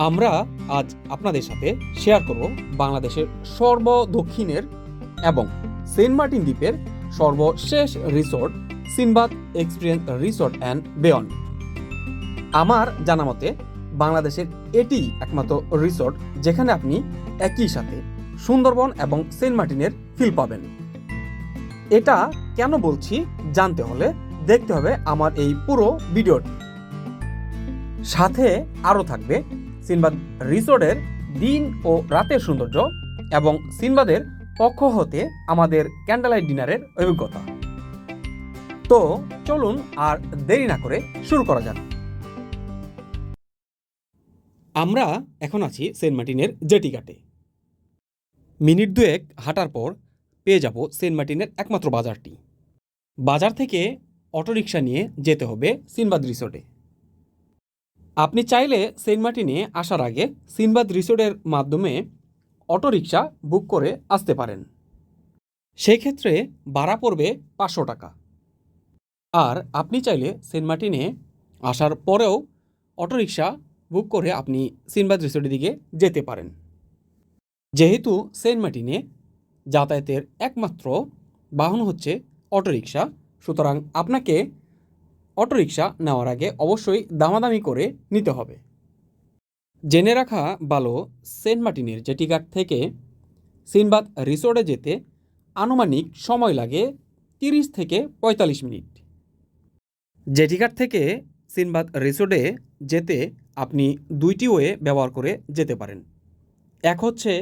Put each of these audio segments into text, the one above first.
আমরা আজ আপনাদের সাথে শেয়ার করব বাংলাদেশের সর্ব দক্ষিণের এবং সেন্ট মার্টিন দ্বীপের সর্বশেষ resort Sinbad experience resort and বেয়ন আমার জানা মতে, বাংলাদেশের এটি একমাত্র রিসোর্ট যেখানে আপনি একই সাথে সুন্দরবন এবং সেন্ট মার্টিনের ফিল পাবেন। এটা কেন বলছি জানতে হলে দেখতে হবে আমার এই পুরো ভিডিওটি। সাথে আরও থাকবে সিনবাদ রিসোর্টের দিন ও রাতের সৌন্দর্য এবং সিনবাদের পক্ষ হতে আমাদের ক্যান্ডেলাইট ডিনারের অভিজ্ঞতা। তো চলুন আর দেরি না করে শুরু করা যাক। আমরা এখন আছি সেন্ট মার্টিনের জেটি ঘাটে মিনিট দুয়েক হাঁটার পর পেয়ে যাব সেন্ট মার্টিনের একমাত্র বাজারটি। বাজার থেকে অটোরিকশা নিয়ে যেতে হবে সিনবাদ রিসোর্টে। আপনি চাইলে সেন্ট মার্টিনে আসার আগে সিনবাদ রিসোর্টের মাধ্যমে অটোরিকশা বুক করে আসতে পারেন। সেই ক্ষেত্রে ভাড়া পড়বে পাঁচশো টাকা। আর আপনি চাইলে সেন্ট মার্টিনে আসার পরেও অটোরিকশা বুক করে আপনি সিনবাদ রিসোর্টের দিকে যেতে পারেন। যেহেতু সেন্ট মার্টিনে যাতায়াতের একমাত্র বাহন হচ্ছে অটোরিকশা, সুতরাং আপনাকে অটোরিকশা নেওয়ার আগে অবশ্যই দামাদামি করে নিতে হবে। জেনে রাখা ভালো, সেন্ট মার্টিনের জেটিঘাট থেকে সিনবাদ রিসোর্টে যেতে আনুমানিক সময় লাগে তিরিশ থেকে পঁয়তাল্লিশ মিনিট। জেটিঘাট থেকে সিনবাদ রিসোর্টে যেতে আপনি দুইটি ওয়ে ব্যবহার করে যেতে পারেন। এক হচ্ছে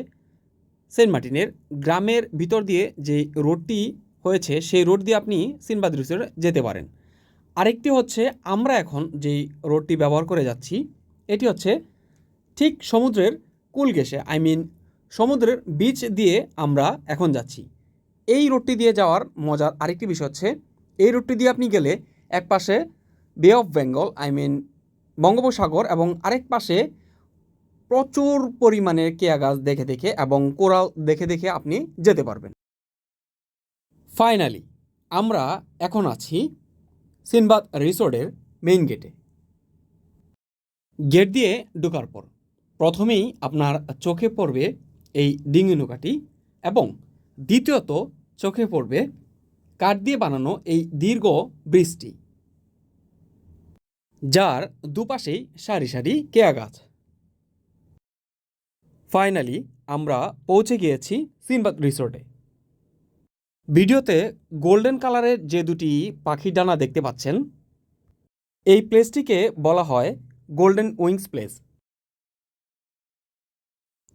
সেন্ট মার্টিনের গ্রামের ভিতর দিয়ে যে রোডটি হয়েছে, সেই রোড দিয়ে আপনি সিনবাদ রিসোর্টে যেতে পারেন। আরেকটি হচ্ছে আমরা এখন যেই রোডটি ব্যবহার করে যাচ্ছি, এটি হচ্ছে ঠিক সমুদ্রের কুল ঘেসে আই মিন সমুদ্রের বিচ দিয়ে আমরা এখন যাচ্ছি। এই রোডটি দিয়ে যাওয়ার মজার আরেকটি বিষয় হচ্ছে, এই রোডটি দিয়ে আপনি গেলে এক পাশে বে অফ বেঙ্গল আই মিন বঙ্গোপসাগর এবং আরেক পাশে প্রচুর পরিমাণে কেয়া গাছ দেখে দেখে এবং কোরাল দেখে দেখে আপনি যেতে পারবেন। ফাইনালি আমরা এখন আছি সিনবাদ রিসোর্টের মেইন গেটে। গেট দিয়ে ঢোকার পর প্রথমেই আপনার চোখে পড়বে এই ডিঙি নৌকাটি এবং দ্বিতীয়ত চোখে পড়বে কাঠ দিয়ে বানানো এই দীর্ঘ ব্রিজটি, যার দুপাশেই সারি সারি কেয়া গাছ। ফাইনালি আমরা পৌঁছে গিয়েছি সিনবাদ রিসোর্টে। ভিডিওতে গোল্ডেন কালারের যে দুটি পাখির ডানা দেখতে পাচ্ছেন, এই প্লেসটিকে বলা হয় গোল্ডেন উইংস প্লেস।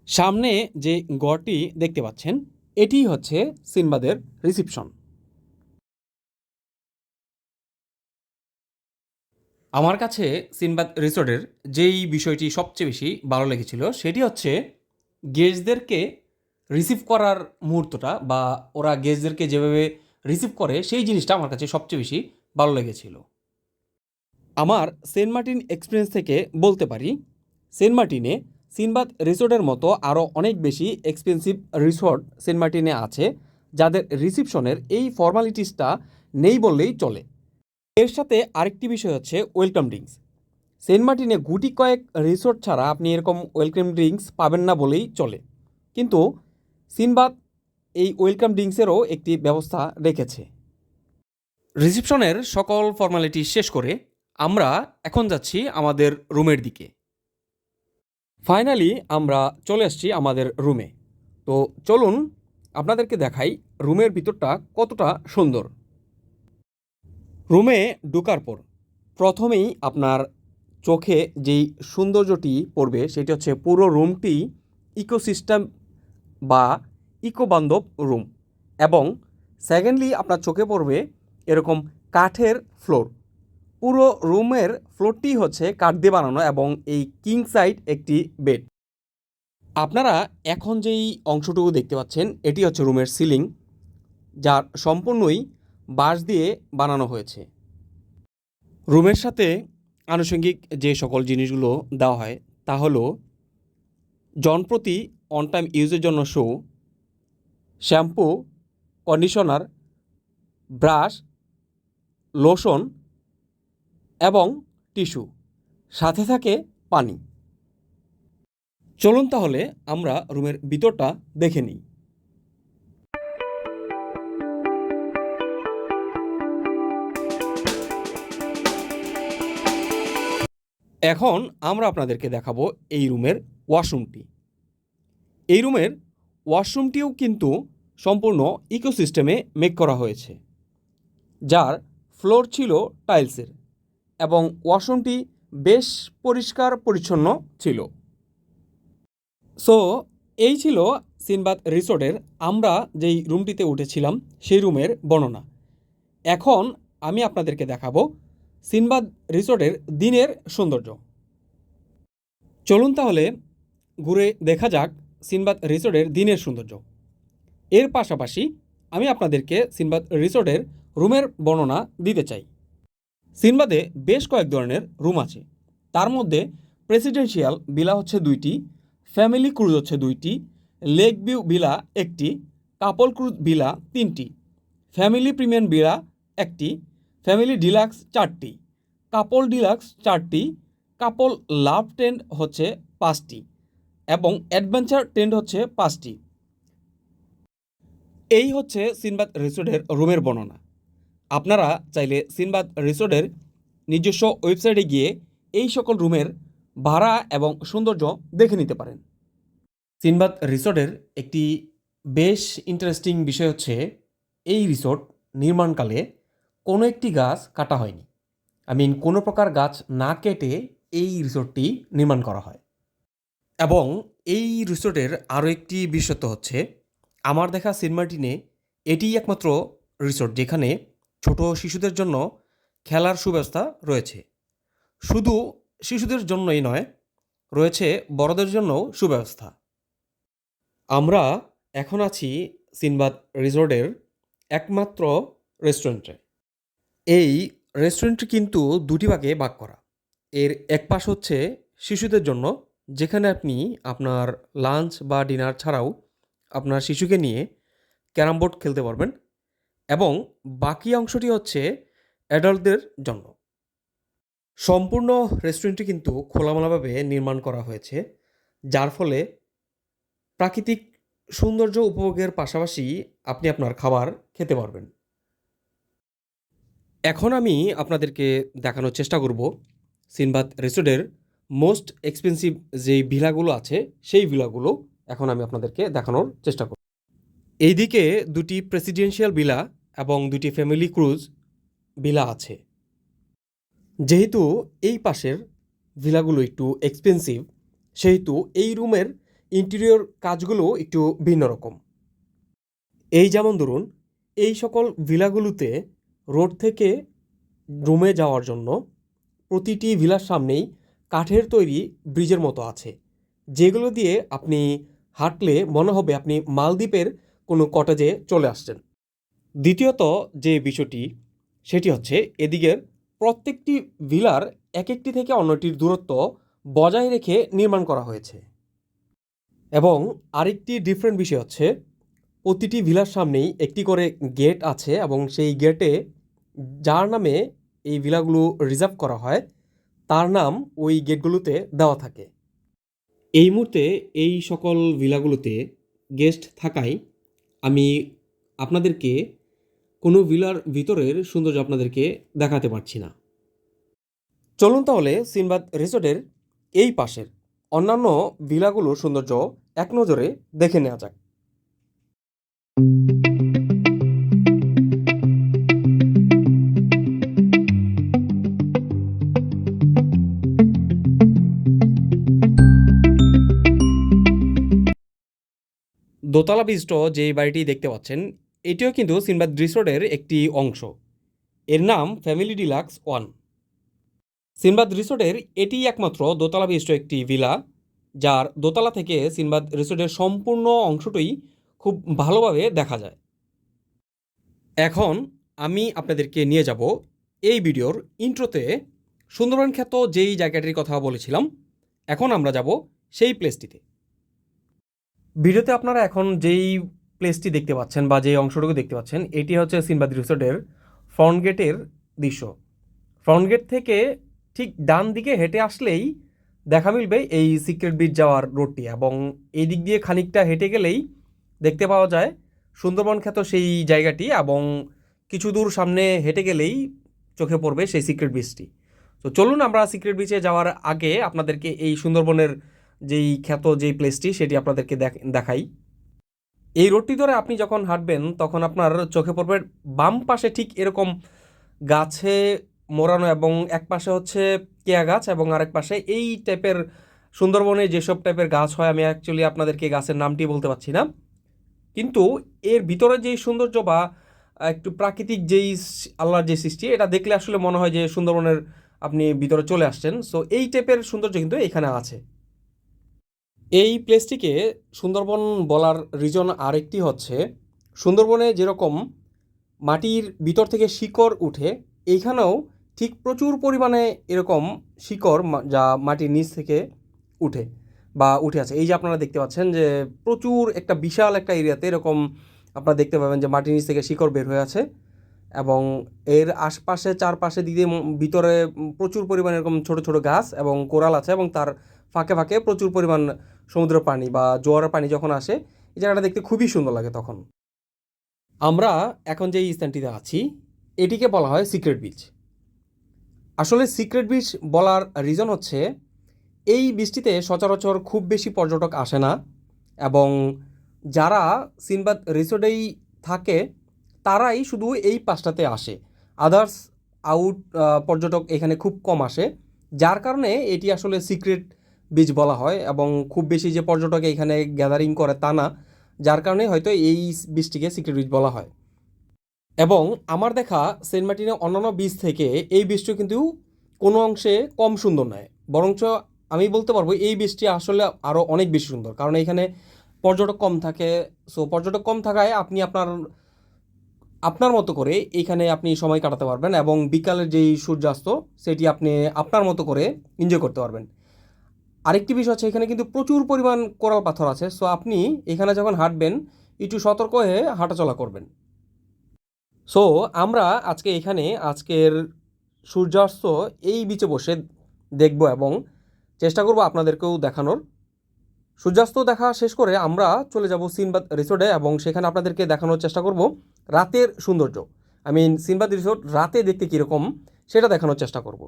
সামনে যে গড়টি দেখতে পাচ্ছেন, এটি হচ্ছে সিনবাদের রিসিপশন। আমার কাছে সিনবাদ রিসোর্টের যেই বিষয়টি সবচেয়ে বেশি ভালো লেগেছিল, সেটি হচ্ছে গেস্টদেরকে রিসিভ করার মুহূর্তটা বা ওরা গেস্টদেরকে যেভাবে রিসিভ করে, সেই জিনিসটা আমার কাছে সবচেয়ে বেশি ভালো লেগেছিল। আমার সেন্ট মার্টিন এক্সপিরিয়েন্স থেকে বলতে পারি, সেন্ট মার্টিনে সিনবাদ রিসোর্টের মতো আরও অনেক বেশি এক্সপেন্সিভ রিসোর্ট সেন্ট মার্টিনে আছে, যাদের রিসিপশনের এই ফর্মালিটিসটা নেই বললেই চলে। এর সাথে আরেকটি বিষয় হচ্ছে ওয়েলকাম ড্রিঙ্কস। সেন্ট মার্টিনে গুটি কয়েক রিসোর্ট ছাড়া আপনি এরকম ওয়েলকাম ড্রিঙ্কস পাবেন না বলেই চলে। কিন্তু সিনবাদ এই ওয়েলকাম ড্রিঙ্কসেরও একটি ব্যবস্থা রেখেছে। রিসিপশনের সকল ফর্মালিটি শেষ করে আমরা এখন যাচ্ছি আমাদের রুমের দিকে। ফাইনালি আমরা চলে আসছি আমাদের রুমে। তো চলুন আপনাদেরকে দেখাই রুমের ভিতরটা কতটা সুন্দর। রুমে ঢোকার পর প্রথমেই আপনার চোখে যেই সৌন্দর্যটি পড়বে সেটি হচ্ছে পুরো রুমটি ইকোসিস্টেম বা ইকোবান্ধব রুম এবং সেকেন্ডলি আপনার চোখে পড়বে এরকম কাঠের ফ্লোর পুরো রুমের ফ্লোরটি হচ্ছে কাঠ দিয়ে বানানো এবং এই কিং সাইড একটি বেড আপনারা এখন যেই অংশটুকু দেখতে পাচ্ছেন, এটি হচ্ছে রুমের সিলিং যার সম্পূর্ণই বাঁশ দিয়ে বানানো হয়েছে। রুমের সাথে আনুষঙ্গিক যে সকল জিনিসগুলো দেওয়া হয়, তা হলো জনপ্রতি অন টাইম ইউজের জন্য শো শ্যাম্পু কন্ডিশনার ব্রাশ লোশন এবং টিস্যু সাথে থাকে পানি। চলুন তাহলে আমরা রুমের ভিতরটা দেখে নিই। এখন আমরা আপনাদেরকে দেখাবো এই রুমের ওয়াশরুমটি এই রুমের ওয়াশরুমটিও কিন্তু সম্পূর্ণ ইকোসিস্টেমে মেক করা হয়েছে, যার ফ্লোর ছিল টাইলসের এবং ওয়াশরুমটি বেশ পরিষ্কার পরিচ্ছন্ন ছিল। সো এই ছিল সিনবাদ রিসোর্টের, আমরা যেই রুমটিতে উঠেছিলাম সেই রুমের বর্ণনা। এখন আমি আপনাদেরকে দেখাবো সিনবাদ রিসোর্টের দিনের সৌন্দর্য। চলুন তাহলে ঘুরে দেখা যাক সিনবাদ রিসোর্টের দিনের সৌন্দর্য। এর পাশাপাশি আমি আপনাদেরকে সিনবাদ রিসোর্টের রুমের বর্ণনা দিতে চাই। সিনবাদে বেশ কয়েক ধরনের রুম আছে। তার মধ্যে প্রেসিডেন্সিয়াল বিলা হচ্ছে দুইটি, ফ্যামিলি ক্রুজ হচ্ছে দুইটি, লেক ভিউ বিলা একটি, কাপল ক্রুজ বিলা তিনটি, ফ্যামিলি প্রিমিয়াম বিলা একটি, ফ্যামিলি ডিলাক্স চারটি, কাপল ডিলাক্স চারটি, কাপল লাভ টেন্ট হচ্ছে পাঁচটি। এবং অ্যাডভেঞ্চার টেন্ট হচ্ছে পাঁচটি। এই হচ্ছে সিনবাদ রিসোর্টের রুমের বর্ণনা। আপনারা চাইলে সিনবাদ রিসোর্টের নিজস্ব ওয়েবসাইটে গিয়ে এই সকল রুমের ভাড়া এবং সৌন্দর্য দেখে নিতে পারেন। সিনবাদ রিসোর্টের একটি বেশ ইন্টারেস্টিং বিষয় হচ্ছে, এই রিসোর্ট নির্মাণকালে কোনো একটি গাছ কাটা হয়নি। আই মিন কোনো প্রকার গাছ না কেটে এই রিসোর্টটি নির্মাণ করা হয়। এবং এই রিসোর্টের আরও একটি বিশেষত্ব হচ্ছে, আমার দেখা সেন্টমার্টিনে এটিই একমাত্র রিসোর্ট যেখানে ছোট শিশুদের জন্য খেলার সুব্যবস্থা রয়েছে। শুধু শিশুদের জন্যই নয়, রয়েছে বড়দের জন্যও সুব্যবস্থা। আমরা এখন আছি সিনবাদ রিসোর্টের একমাত্র রেস্টুরেন্টে এই রেস্টুরেন্টটি কিন্তু দুটি ভাগে ভাগ করা। এর এক পাশ হচ্ছে শিশুদের জন্য যেখানে আপনি আপনার লাঞ্চ বা ডিনার ছাড়াও আপনার শিশুকে নিয়ে ক্যারাম বোর্ড খেলতে পারবেন এবং বাকি অংশটি হচ্ছে অ্যাডাল্টদের জন্য। সম্পূর্ণ রেস্টুরেন্টটি কিন্তু খোলামেলাভাবে নির্মাণ করা হয়েছে, যার ফলে প্রাকৃতিক সৌন্দর্য উপভোগের পাশাপাশি আপনি আপনার খাবার খেতে পারবেন। এখন আমি আপনাদেরকে দেখানোর চেষ্টা করব সিনবাদ রিসোর্টের মোস্ট এক্সপেন্সিভ যেই ভিলাগুলো আছে, সেই ভিলাগুলো এখন আমি আপনাদেরকে দেখানোর চেষ্টা করব। এইদিকে দুটি প্রেসিডেন্সিয়াল ভিলা এবং দুটি ফ্যামিলি ক্রুজ ভিলা আছে। যেহেতু এই পাশের ভিলাগুলো একটু এক্সপেন্সিভ সেহেতু এই রুমের ইন্টেরিয়র কাজগুলো একটু ভিন্ন রকম। এই যেমন ধরুন, এই সকল ভিলাগুলোতে রোড থেকে রুমে যাওয়ার জন্য প্রতিটি ভিলার সামনেই কাঠের তৈরি ব্রিজের মতো আছে। যেগুলো দিয়ে আপনি হাঁটলে মনে হবে আপনি মালদ্বীপের কোনো কটেজে চলে আসছেন। দ্বিতীয়ত যে বিষয়টি, সেটি হচ্ছে এদিকের প্রত্যেকটি ভিলার এক একটি থেকে অন্যটির দূরত্ব বজায় রেখে নির্মাণ করা হয়েছে। এবং আরেকটি ডিফারেন্ট বিষয় হচ্ছে, প্রতিটি ভিলার সামনেই একটি করে গেট আছে এবং সেই গেটে যার নামে এই ভিলাগুলো রিজার্ভ করা হয় তার নাম ওই গেটগুলোতে দেওয়া থাকে। এই মুহূর্তে এই সকল ভিলাগুলোতে গেস্ট থাকায় আমি আপনাদেরকে কোনো ভিলার ভিতরের সৌন্দর্য আপনাদেরকে দেখাতে পারছি না। চলুন তাহলে সিনবাদ রিসোর্টের এই পাশের অন্যান্য ভিলাগুলোর সৌন্দর্য এক নজরে দেখে নেওয়া যাক। দোতলা বিশিষ্ট যে বাড়িটি দেখতে পাচ্ছেন, এটিও কিন্তু সিনবাদ রিসোর্টের একটি অংশ। এর নাম ফ্যামিলি ডিলাক্স ওয়ান। সিনবাদ রিসোর্টের এটি একমাত্র দোতলা বিশিষ্ট একটি ভিলা, যার দোতলা থেকে সিনবাদ রিসোর্টের সম্পূর্ণ অংশটাই খুব ভালোভাবে দেখা যায়। এখন আমি আপনাদেরকে নিয়ে যাব এই ভিডিওর ইন্ট্রোতে। সুন্দরবন খ্যাত যেই জায়গাটির কথা বলেছিলাম, এখন আমরা যাব সেই প্লেসটিতে ভিডিওতে আপনারা এখন যেই প্লেসটি দেখতে পাচ্ছেন বা যেই অংশটুকু দেখতে পাচ্ছেন, এটি হচ্ছে সিনবাদ রিসোর্টের ফ্রন্ট গেটের দৃশ্য। ফ্রন্ট গেট থেকে ঠিক ডান দিকে হেঁটে আসলেই দেখা মিলবে এই সিক্রেট বিচ যাওয়ার রোডটি এবং এই দিক দিয়ে খানিকটা হেঁটে গেলেই দেখতে পাওয়া যায় সুন্দরবন খ্যাত সেই জায়গাটি এবং কিছু দূর সামনে হেঁটে গেলেই চোখে পড়বে সেই সিক্রেট বিচটি তো চলুন আমরা সিক্রেট বিচে যাওয়ার আগে আপনাদেরকে এই সুন্দরবনের যেই খ্যাত যেই প্লেসটি সেটি আপনাদেরকে দেখ- দেখাই। এই রোডটি ধরে আপনি যখন হাঁটবেন, তখন আপনার চোখে পড়বে বাম পাশে ঠিক এরকম গাছে মোড়ানো এবং এক পাশে হচ্ছে কেয়া গাছ এবং আরেক পাশে এই টাইপের সুন্দরবনে যেসব টাইপের গাছ হয়, আমি অ্যাকচুয়ালি আপনাদেরকে গাছের নামটি বলতে পারছি না। কিন্তু এর ভিতরে যেই সৌন্দর্য বা একটু প্রাকৃতিক যেই আল্লাহর যে সৃষ্টি, এটা দেখলে আসলে মনে হয় যে সুন্দরবনের আপনি ভিতরে চলে আসছেন। সো এই টাইপের সৌন্দর্য কিন্তু এখানে আছে। এই প্লেসটিকে সুন্দরবন বলার রিজন আরেকটি হচ্ছে, সুন্দরবনে যেরকম মাটির ভিতর থেকে শিকড় উঠে, এইখানেও ঠিক প্রচুর পরিমাণে এরকম শিকড় যা মাটির নিচ থেকে উঠে বা উঠে আছে এই যে আপনারা দেখতে পাচ্ছেন যে প্রচুর একটা বিশাল একটা এরিয়াতে এরকম আপনারা দেখতে পাবেন যে মাটির নিচ থেকে শিকড় বের হয়ে আছে এবং এর আশপাশে চারপাশে দিকে ভিতরে প্রচুর পরিমাণে এরকম ছোট ছোট গাছ এবং কোরাল আছে এবং তার ফাঁকে ফাঁকে প্রচুর পরিমাণ সমুদ্র পানি বা জোয়ারের পানি যখন আসে, এই জায়গাটা দেখতে খুবই সুন্দর লাগে তখন। আমরা এখন যে স্থানটিতে আছি, এটিকে বলা হয় সিক্রেট বিচ। আসলে সিক্রেট বিচ বলার রিজন হচ্ছে, এই বীজটিতে সচরাচর খুব বেশি পর্যটক আসে না এবং যারা সিনবাদ রিসোর্টেই থাকে, তারাই শুধু এই পাশটাতে আসে। আদার্স আউট পর্যটক এখানে খুব কম আসে। যার কারণে এটি আসলে সিক্রেট বিচ বলা হয় এবং খুব বেশি যে পর্যটক এখানে গ্যাদারিং করে তা না, যার কারণে হয়তো এই বীজটিকে সিক্রেট বিচ বলা হয়। এবং আমার দেখা সেন্ট মার্টিনের অন্যান্য বীজ থেকে এই বীজটি কিন্তু কোনো অংশে কম সুন্দর নয়। বরঞ্চ আমি বলতে পারব এই বীজটি আসলে আরও অনেক বেশি সুন্দর। কারণ এখানে পর্যটক কম থাকে সো পর্যটক কম থাকায় আপনি আপনার আপনার মতো করে এইখানে আপনি সময় কাটাতে পারবেন এবং বিকালের যেই সূর্যাস্ত, সেটি আপনি আপনার মতো করে এনজয় করতে পারবেন। আরেকটি বিষয় হচ্ছে এখানে কিন্তু প্রচুর পরিমাণ কোরাল পাথর আছে। সো আপনি এখানে যখন হাঁটবেন, একটু সতর্ক হয়ে হাঁটাচলা করবেন। সো আমরা আজকে এখানে আজকের সূর্যাস্ত এই বিচে বসে দেখব এবং চেষ্টা করব আপনাদেরকেও দেখানোর। সূর্যাস্ত দেখা শেষ করে আমরা চলে যাব সিনবাদ রিসোর্টে এবং সেখানে আপনাদেরকে দেখানোর চেষ্টা করব রাতের সৌন্দর্য। আই মিন সিনবাদ রিসোর্ট রাতে দেখতে কীরকম, সেটা দেখানোর চেষ্টা করব।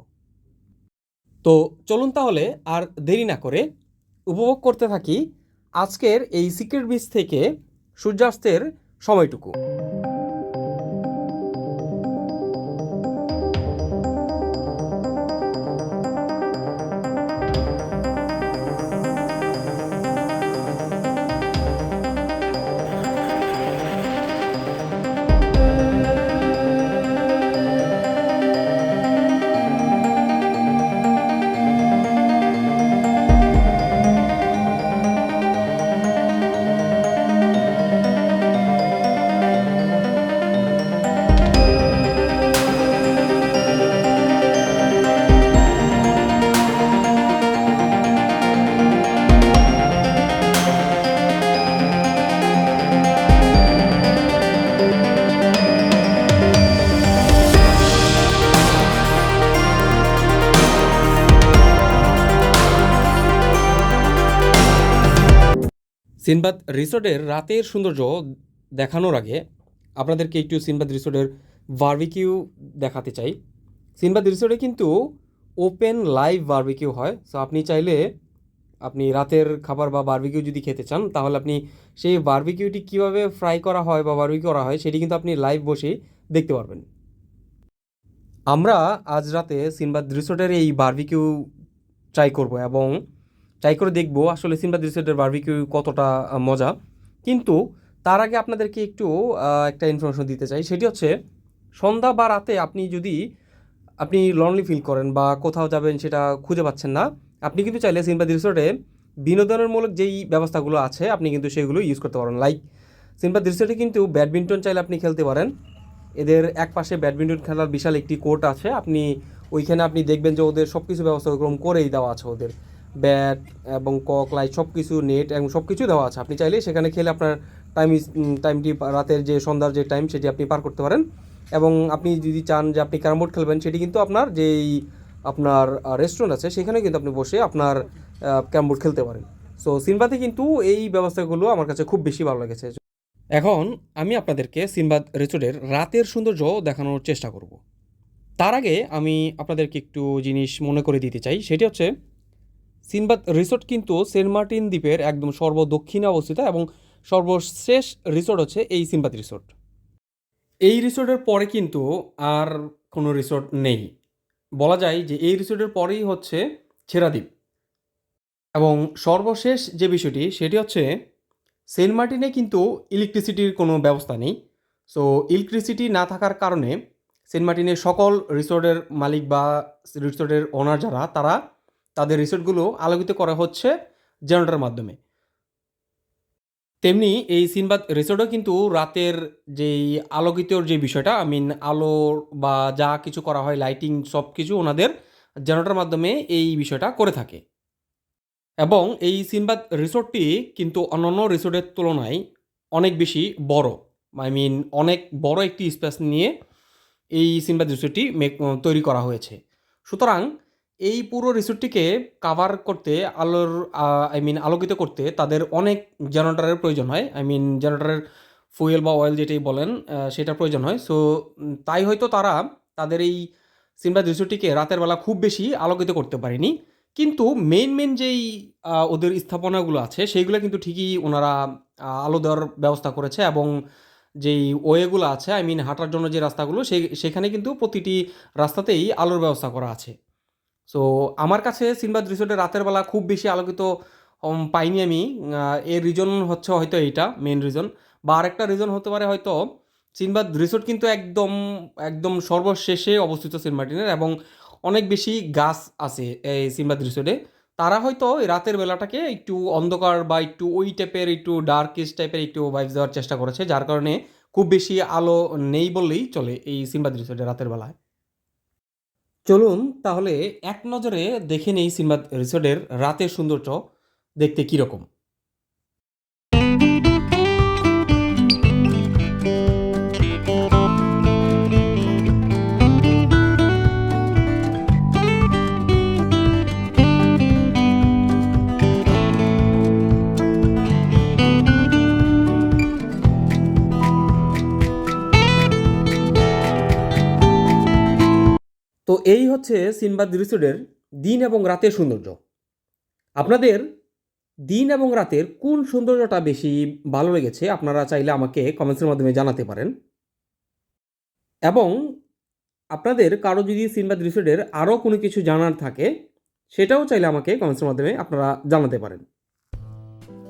তো চলুন তাহলে আর দেরি না করে উপভোগ করতে থাকি আজকের এই সিক্রেট বিচ থেকে সূর্যাস্তের সময়টুকু। সিনবাদ রিসোর্টের রাতের সৌন্দর্য দেখানোর আগে আপনাদেরকে একটু সিনবাদ রিসোর্টের বারবিকিউ দেখাতে চাই। সিনবাদ রিসোর্টে কিন্তু ওপেন লাইভ বারবিকিউ হয়। সো আপনি চাইলে আপনি রাতের খাবার বা বার্বিকিউ যদি খেতে চান, তাহলে আপনি সেই বারবিকিউটি কীভাবে ফ্রাই করা হয় বা বারবিকিউ করা হয়, সেটি কিন্তু আপনি লাইভ বসে দেখতে পারবেন। আমরা আজ রাতে সিনবাদ রিসোর্টের এই বার্বিকিউ ট্রাই করব এবং ট্রাই করে দেখব আসলে সিনবাদ রিসোর্টের বারবিকিউ কতটা মজা। কিন্তু তার আগে আপনাদেরকে একটু একটা ইনফরমেশন দিতে চাই। সেটি হচ্ছে, সন্ধ্যা বা রাতে আপনি যদি, আপনি লনলি ফিল করেন বা কোথাও যাবেন সেটা খুঁজে পাচ্ছেন না, আপনি কিন্তু চাইলে সিনবাদ রিসোর্টে বিনোদনমূলক যেই ব্যবস্থাগুলো আছে, আপনি কিন্তু সেগুলো ইউজ করতে পারেন। লাইক সিনবাদ রিসোর্টে কিন্তু ব্যাডমিন্টন চাইলে আপনি খেলতে পারেন। এদের এক পাশে ব্যাডমিন্টন খেলার বিশাল একটি কোর্ট আছে। আপনি ওইখানে আপনি দেখবেন যে ওদের সব কিছু ব্যবস্থা ওরকম করেই দেওয়া আছে ওদের। ব্যাট এবং কক লাইট সব কিছু নেট এবং সব কিছু দেওয়া আছে। আপনি চাইলে সেখানে খেলে আপনার টাইম টাইমটি রাতের যে সন্ধ্যার যে টাইম সেটি আপনি পার করতে পারেন। এবং আপনি যদি চান যে আপনি ক্যারাম বোর্ড খেলবেন, সেটি কিন্তু আপনার যেই আপনার রেস্টুরেন্ট আছে সেখানে কিন্তু আপনি বসে আপনার ক্যারাম বোর্ড খেলতে পারেন। সো সিনবাতে কিন্তু এই ব্যবস্থাগুলো আমার কাছে খুব বেশি ভালো লেগেছে। এখন আমি আপনাদেরকে সিনবাদ রিসোর্টের রাতের সৌন্দর্য দেখানোর চেষ্টা করব। তার আগে আমি আপনাদেরকে একটু জিনিস মনে করে দিতে চাই, সেটি হচ্ছে সিনবাদ রিসোর্ট কিন্তু সেন্ট মার্টিন দ্বীপের একদম সর্বদক্ষিণে অবস্থিত এবং সর্বশেষ রিসোর্ট হচ্ছে এই সিনবাদ রিসোর্ট। এই রিসোর্টের পরে কিন্তু আর কোনো রিসোর্ট নেই। বলা যায় যে এই রিসোর্টের পরেই হচ্ছে ছেড়াদ্বীপ এবং সর্বশেষ যে বিষয়টি, সেটি হচ্ছে সেন্ট মার্টিনে কিন্তু ইলেকট্রিসিটির কোনো ব্যবস্থা নেই। সো, ইলেকট্রিসিটি না থাকার কারণে সেন্ট মার্টিনের সকল রিসোর্টের মালিক বা রিসোর্টের ওনার যারা, তারা তাদের রিসোর্টগুলো আলোকিত করা হচ্ছে জেনারেটরের মাধ্যমে। তেমনি এই সিনবাদ রিসোর্টও কিন্তু রাতের যেই আলোকিতর যে বিষয়টা আই মিন আলো বা যা কিছু করা হয় লাইটিং সব কিছু ওনাদের জেনারেটরের মাধ্যমে এই বিষয়টা করে থাকে। এবং এই সিনবাদ রিসোর্টটি কিন্তু অন্যান্য রিসোর্টের তুলনায় অনেক বেশি বড়। আই মিন অনেক বড় একটি স্পেস নিয়ে এই সিনবাদ রিসোর্টটি তৈরি করা হয়েছে। সুতরাং এই পুরো রিসোর্টটিকে কাভার করতে, আলোর আই মিন আলোকিত করতে তাদের অনেক জেনারেটরের প্রয়োজন হয়। আই মিন জেনারেটরের ফুয়েল বা অয়েল যেটাই বলেন সেটা প্রয়োজন হয়। সো তাই হয়তো তারা তাদের এই সিনবাদ রিসোর্টটিকে রাতের বেলা খুব বেশি আলোকিত করতে পারেনি। কিন্তু মেইন মেইন যেই ওদের স্থাপনাগুলো আছে, সেইগুলো কিন্তু ঠিকই ওনারা আলো দেওয়ার ব্যবস্থা করেছে এবং যেই ওয়েগুলো আছে আই মিন হাঁটার জন্য যে রাস্তাগুলো সেই সেখানে কিন্তু প্রতিটি রাস্তাতেই আলোর ব্যবস্থা করা আছে। সো আমার কাছে সিনবাদ রিসোর্টে রাতের বেলা খুব বেশি আলোকিত পাইনি আমি। এর রিজন হচ্ছে হয়তো এইটা মেন রিজন বা আরেকটা রিজন হতে পারে হয়তো, সিনবাদ রিসোর্ট কিন্তু একদম একদম সর্বশেষে অবস্থিত সেন্ট মার্টিনের এবং অনেক বেশি গাছ আছে এই সিনবাদ রিসোর্টে। তারা হয়তো রাতের বেলাটাকে একটু অন্ধকার বা একটু ওই টাইপের একটু ডার্কিশ টাইপের একটু ভাইবস দেওয়ার চেষ্টা করেছে, যার কারণে খুব বেশি আলো নেই বললেই চলে এই সিনবাদ রিসোর্টে রাতের বেলায়। চলুন তাহলে এক নজরে দেখে নেই সিনবাদ রিসোর্টের রাতের সৌন্দর্য দেখতে কীরকম। তো এই হচ্ছে সিনবাদ রিসোর্টের দিন এবং রাতের সৌন্দর্য। আপনাদের দিন এবং রাতের কোন সৌন্দর্যটা বেশি ভালো লেগেছে আপনারা চাইলে আমাকে কমেন্টসের মাধ্যমে জানাতে পারেন। এবং আপনাদের কারও যদি সিনবাদ রিসোর্টের আরও কোনো কিছু জানার থাকে, সেটাও চাইলে আমাকে কমেন্টসের মাধ্যমে আপনারা জানাতে পারেন।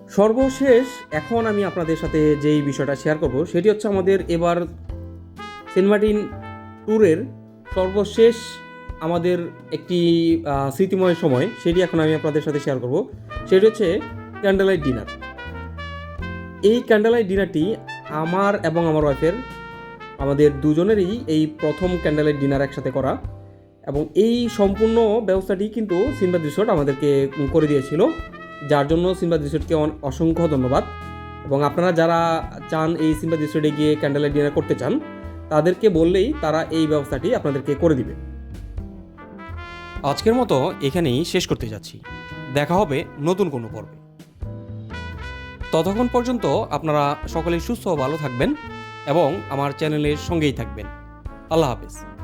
সর্বশেষ এখন আমি আপনাদের সাথে যেই বিষয়টা শেয়ার করব, সেটি হচ্ছে আমাদের এবার সেন্ট মার্টিন ট্যুরের সর্বশেষ আমাদের একটি স্মৃতিময় সময়, সেটি এখন আমি আপনাদের সাথে শেয়ার করব। সেটি হচ্ছে ক্যান্ডেলাইট ডিনার এই ক্যান্ডেলাইট ডিনারটি আমার এবং আমার ওয়াইফের আমাদের দুজনেরই এই প্রথম ক্যান্ডেলাইট ডিনার একসাথে করা। এবং এই সম্পূর্ণ ব্যবস্থাটি কিন্তু সিনবাদ রিসোর্ট আমাদেরকে করে দিয়েছিল, যার জন্য সিনবাদ রিসোর্টকে অসংখ্য ধন্যবাদ। এবং আপনারা যারা চান এই সিনবাদ রিসোর্টে গিয়ে ক্যান্ডেলাইট ডিনার করতে চান তাদেরকে বললেই তারা এই ব্যবস্থাটি আপনাদেরকে করে দিবে। আজকের মতো এখানেই শেষ করতে যাচ্ছি। দেখা হবে নতুন কোনো পর্বে। ততক্ষণ পর্যন্ত আপনারা সকলে সুস্থ ও ভালো থাকবেন এবং আমার চ্যানেলের সঙ্গেই থাকবেন। আল্লাহ হাফেজ।